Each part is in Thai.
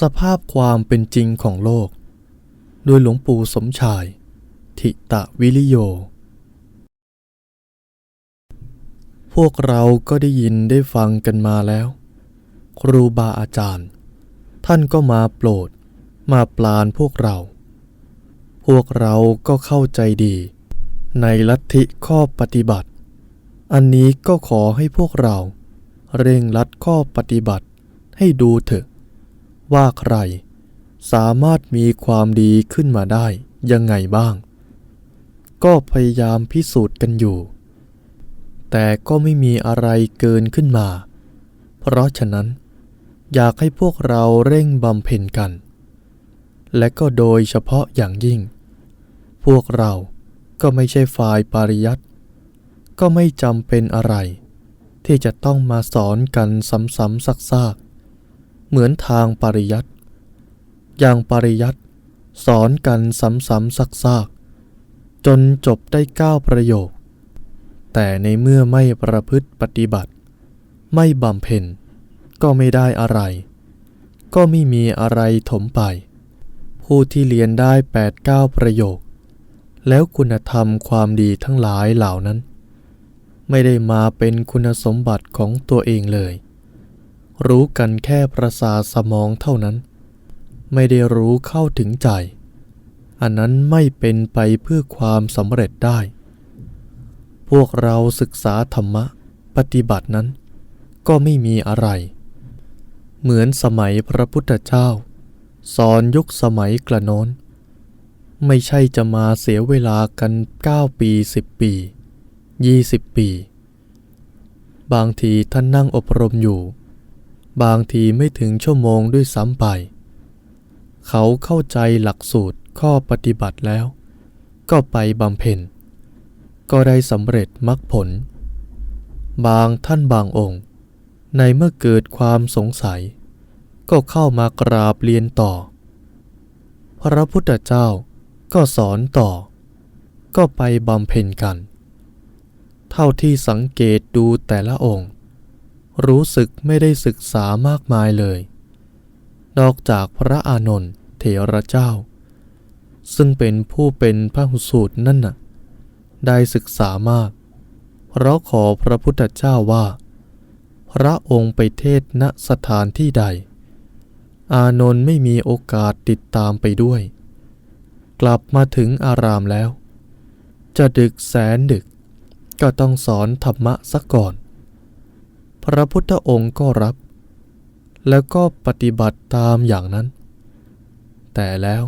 สภาพความเป็นจริงของโลก โดยหลวงปู่สมชาย ทิตะวิริโย พวกเราก็ได้ยินได้ฟังกันมาแล้ว ครูบาอาจารย์ ท่านก็มาโปรด มาปลานพวกเรา พวกเราก็เข้าใจดี ในลัทธิข้อปฏิบัติ อันนี้ก็ขอให้พวกเรา เร่งรัดข้อปฏิบัติให้ดูเถอะ ว่าใคร สามารถมีความดีขึ้นมาได้ยังไงบ้าง ก็พยายามพิสูจน์กันอยู่ แต่ก็ไม่มีอะไรเกินขึ้นมา เพราะฉะนั้น อยากให้พวกเราเร่งบำเพ็ญกัน และก็โดยเฉพาะอย่างยิ่ง พวกเราก็ไม่ใช่ฝ่ายปริยัติก็ไม่จำเป็นอะไร ที่จะต้องมาสอนกันซ้ำๆซักๆ เหมือนทางปริยัติอย่างปริยัติสอนกันซ้ำๆซักๆจนจบได้เก้าประโยค แต่ในเมื่อไม่ประพฤติปฏิบัติ ไม่บำเพ็ญก็ไม่ได้อะไร ก็ไม่มีอะไรถมไป ผู้ที่เรียนได้แปดเก้าประโยค แล้วคุณธรรมความดีทั้งหลายเหล่านั้น ไม่ได้มาเป็นคุณสมบัติของตัวเองเลย รู้กันแค่ประสาสมองเท่านั้น ไม่ได้รู้เข้าถึงใจ อันนั้นไม่เป็นไปเพื่อความสำเร็จได้ พวกเราศึกษาธรรมะปฏิบัตินั้น ก็ไม่มีอะไร เหมือนสมัยพระพุทธเจ้า สอนยุคสมัยกระโน้น ไม่ใช่จะมาเสียเวลากัน 9 ปี 10 ปี 20 ปี บางทีท่านนั่งอบรมอยู่ บางทีไม่ถึงชั่วโมงด้วยซ้ำไป เขาเข้าใจหลักสูตรข้อปฏิบัติแล้ว ก็ไปบำเพ็ญ ก็ได้สำเร็จมรรคผล บางท่านบางองค์ ในเมื่อเกิดความสงสัย ก็เข้ามากราบเรียนต่อ พระพุทธเจ้าก็สอนต่อ ก็ไปบำเพ็ญกัน เท่าที่สังเกตดูแต่ละองค์ รู้สึกไม่ได้ศึกษามากมายเลย นอกจากพระอานนท์เถระเจ้า ซึ่งเป็นผู้เป็นพระหุสูตรนั่นน่ะ ได้ศึกษามาก เพราะขอพระพุทธเจ้าว่า พระองค์ไปเทศณสถานที่ใด อานนท์ไม่มีโอกาสติดตามไปด้วย กลับมาถึงอารามแล้ว จะดึกแสนดึกก็ต้องสอนธรรมะซะก่อน พระพุทธองค์ก็รับ แล้วก็ปฏิบัติตามอย่างนั้น แต่แล้ว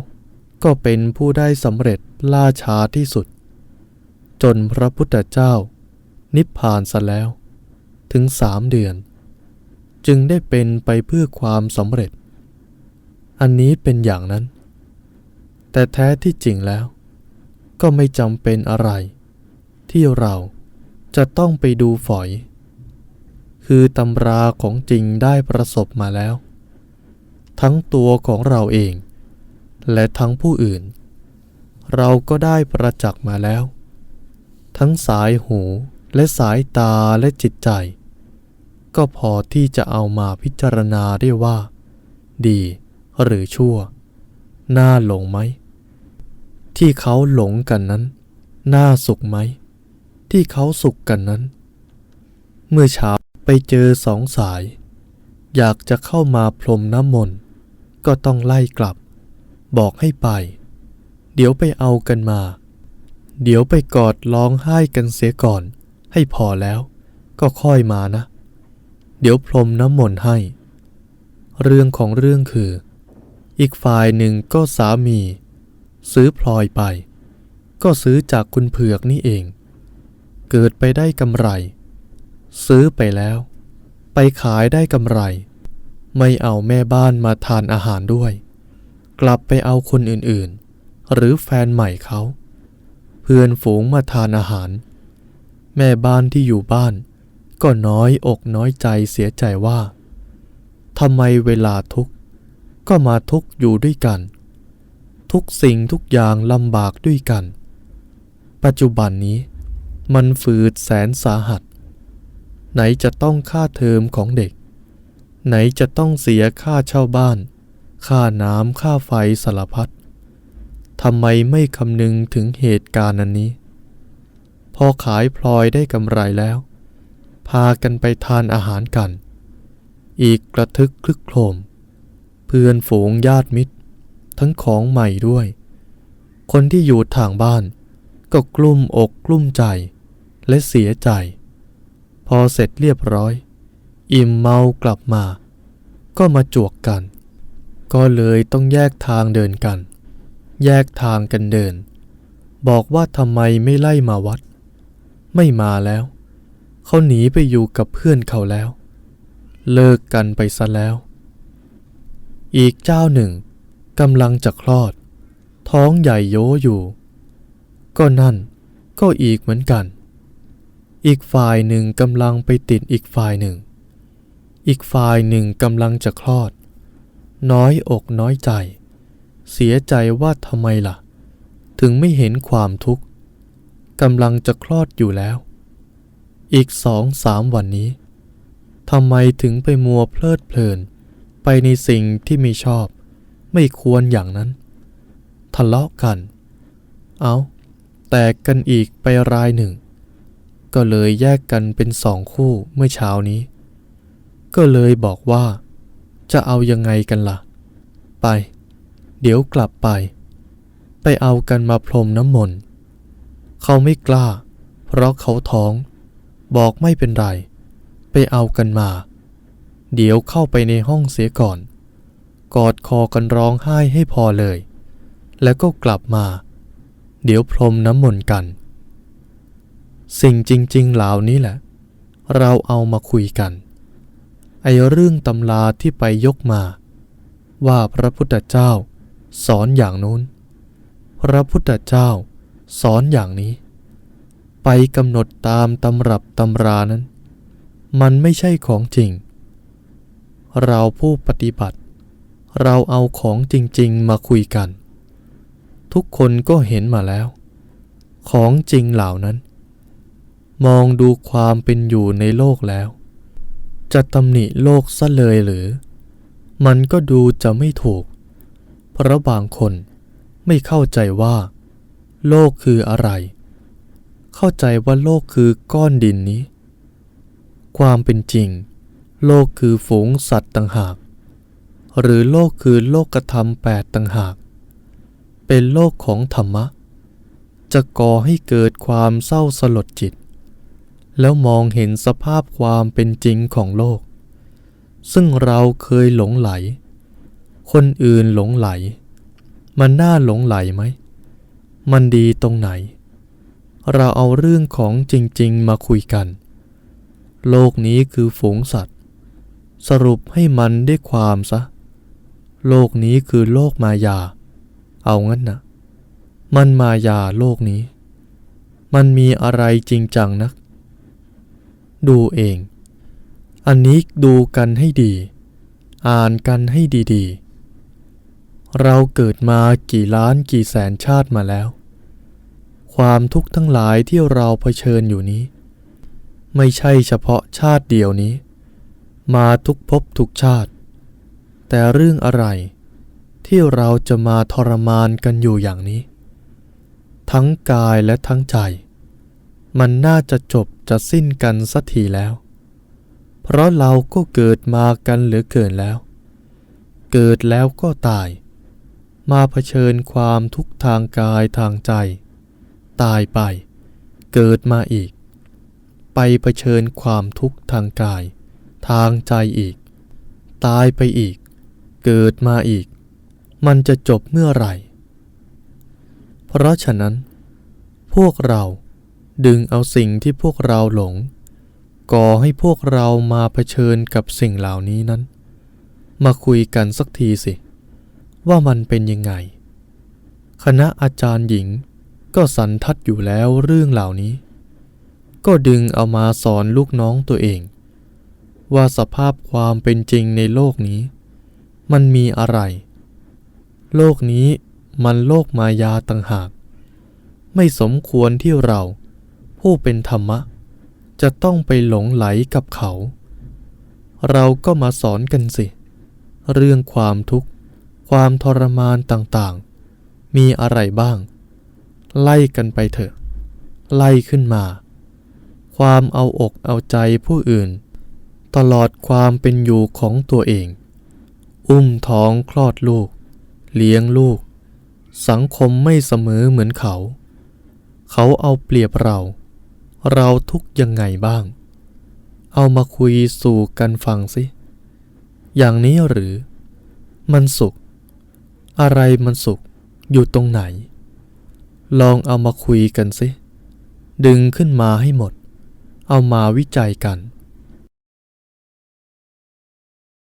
ก็เป็นผู้ได้สำเร็จล่าช้าที่สุด จนพระพุทธเจ้า นิพพานซะแล้ว ถึงสามเดือน จึงได้เป็นไปเพื่อความสำเร็จ อันนี้เป็นอย่างนั้น แต่แท้ที่จริงแล้ว ก็ไม่จำเป็นอะไร ที่เราจะต้องไปดูฝอย คือตำราของจริงได้ประสบมาแล้ว ทั้งตัวของเราเอง และทั้งผู้อื่น เราก็ได้ประจักษ์มาแล้ว ทั้งสายหูและสายตาและจิตใจ ก็พอที่จะเอามาพิจารณาได้ว่า ดีหรือชั่ว น่าหลงไหม ที่เขาหลงกันนั้น น่าสุขไหม ที่เขาสุขกันนั้น เมื่อเช้า ไปเจอสองสาย อยากจะเข้ามาพรมน้ำมนต์ก็ต้องไล่กลับ บอกให้ไป เดี๋ยวไปเอากันมา เดี๋ยวไปกอดร้องไห้กันเสียก่อน ให้พอแล้ว ก็ค่อยมานะ เดี๋ยวพรมน้ำมนต์ให้ เรื่องของเรื่องคือ อีกฝ่ายหนึ่งก็สามี ซื้อพลอยไป ก็ซื้อจากคุณเผือกนี่เอง เกิดไปได้กำไร ซื้อไปแล้ว ไปขายได้กำไร ไม่เอาแม่บ้านมาทานอาหารด้วย กลับไปเอาคนอื่นๆ หรือแฟนใหม่เขา เพื่อนฝูงมาทานอาหาร แม่บ้านที่อยู่บ้าน ก็น้อยอกน้อยใจเสียใจว่าทำไมเวลาทุกข์ก็มาทุกข์อยู่ด้วยกัน ทุกสิ่งทุกอย่างลำบากด้วยกัน ปัจจุบันนี้มันฝืดแสนสาหัส ไหนจะต้องค่าเทอมของเด็ก ไหนจะต้องเสียค่าเช่าบ้าน ค่าน้ำค่าไฟสารพัดทำไมไม่คำนึงถึงเหตุการณ์อันนี้ พอขายพลอยได้กำไรแล้ว พากันไปทานอาหารกัน อีกกระทึกคลึกโครม เพื่อนฝูงญาติมิตร ทั้งของใหม่ด้วย คนที่อยู่ทางบ้านก็กลุ้มอกกลุ้มใจและเสียใจ พอเสร็จเรียบร้อย อิ่มเมากลับมา ก็มาจวกกัน ก็เลยต้องแยกทางเดินกัน แยกทางกันเดิน บอกว่าทำไมไม่ไล่มาวัด ไม่มาแล้ว เขาหนีไปอยู่กับเพื่อนเขาแล้ว เลิกกันไปซะแล้ว อีกเจ้าหนึ่งกำลังจะคลอด ท้องใหญ่โยอยู่ ก็นั่นก็อีกเหมือนกัน อีกฝ่ายหนึ่งกำลังไปติดอีกฝ่ายหนึ่ง อีกฝ่ายหนึ่งกำลังจะคลอด น้อยอกน้อยใจ เสียใจว่าทำไมล่ะ ถึงไม่เห็นความทุกข์กำลังจะคลอดอยู่แล้ว อีกสองสามวันนี้ทำไมถึงไปมัวเพลิดเพลิน ไปในสิ่งที่ไม่ชอบ ไม่ควรอย่างนั้น ทะเลาะกัน เอา แตกกันอีกไปรายหนึ่ง ก็เลยแยกกันเป็นสองคู่เมื่อเช้านี้ ก็เลยบอกว่า จะเอายังไงกันล่ะ ไป เดี๋ยวกลับไป ไปเอากันมาพรมน้ำมนต์เขาไม่กล้า เพราะเขาท้อง บอกไม่เป็นไร ไปเอากันมา เดี๋ยวเข้าไปในห้องเสียก่อน กอดคอกันร้องไห้ให้พอเลย แล้วก็กลับมา เดี๋ยวพรมน้ำมนต์กัน สิ่งจริง ๆ เหล่านี้แหละ เราเอามาคุยกัน ไอเรื่องตำราที่ไปยกมา ว่าพระพุทธเจ้า สอนอย่างนู้น พระพุทธเจ้า สอนอย่างนี้ ไปกำหนดตามตำรับตำรานั้น มันไม่ใช่ของจริง เราผู้ปฏิบัติ เราเอาของจริง ๆ มาคุยกัน ทุกคนก็เห็นมาแล้ว ของจริงเหล่านั้น มองดูความเป็นอยู่ในโลกแล้ว จะตำหนิโลกซะเลยหรือ มันก็ดูจะไม่ถูก เพราะบางคนไม่เข้าใจว่า โลกคืออะไร เข้าใจว่าโลกคือก้อนดินนี้ ความเป็นจริง โลกคือฝูงสัตว์ต่างหาก หรือโลกคือโลกธรรมแปดต่างหาก เป็นโลกของธรรมะ จะก่อให้เกิดความเศร้าสลดจิต แล้วมองเห็นสภาพความเป็นจริงของโลก ซึ่งเราเคยหลงไหล คนอื่นหลงไหล มันน่าหลงไหลไหม มันดีตรงไหน เราเอาเรื่องของจริง ๆ มาคุยกัน โลกนี้คือฝูงสัตว์ สรุปให้มันได้ความซะ โลกนี้คือโลกมายา เอางั้นนะมันมายาโลกนี้ มันมีอะไรจริงจังนัก ดูเอง อันนี้ดูกันให้ดี อ่านกันให้ดีๆ เราเกิดมากี่ล้านกี่แสนชาติมาแล้ว ความทุกข์ทั้งหลายที่เราเผชิญอยู่นี้ ไม่ใช่เฉพาะชาติเดียวนี้ มาทุกภพทุกชาติ แต่เรื่องอะไรที่เราจะมาทรมานกันอยู่อย่างนี้ ทั้งกายและทั้งใจ มันน่าจะจบ จะสิ้นกันสักทีแล้ว เพราะเราก็เกิดมากันเหลือเกินแล้ว เกิดแล้วก็ตาย มาเผชิญความทุกข์ทางกายทางใจ ตายไป เกิดมาอีก ไปเผชิญความทุกข์ทางกาย ทางใจอีก ตายไปอีก เกิดมาอีก มันจะจบเมื่อไหร่ เพราะฉะนั้น พวกเรา ดึงเอาสิ่งที่พวกเราหลง ก่อให้พวกเรามาเผชิญกับสิ่งเหล่านี้นั้น มาคุยกันสักทีสิ ว่ามันเป็นยังไง คณะอาจารย์หญิงก็สันทัดอยู่แล้วเรื่องเหล่านี้ ก็ดึงเอามาสอนลูกน้องตัวเอง ว่าสภาพความเป็นจริงในโลกนี้ มันมีอะไร โลกนี้มันโลกมายาต่างหาก ไม่สมควรที่เรา ผู้เป็นธรรมะ จะต้องไปหลงไหลกับเขา เราก็มาสอนกันสิ เรื่องความทุกข์ ความทรมานต่างๆ มีอะไรบ้าง ไล่กันไปเถอะ ไล่ขึ้นมา ความเอาอกเอาใจผู้อื่น ตลอดความเป็นอยู่ของตัวเอง อุ้มท้องคลอดลูก เลี้ยงลูก สังคมไม่เสมอเหมือนเขาเขาเอาเปรียบเรา เราทุกยังไงบ้าง เอามาคุยสู่กันฟังสิ อย่างนี้หรือ มันสุข อะไรมันสุข อยู่ตรงไหน ลองเอามาคุยกันสิ ดึงขึ้นมาให้หมด เอามาวิจัยกัน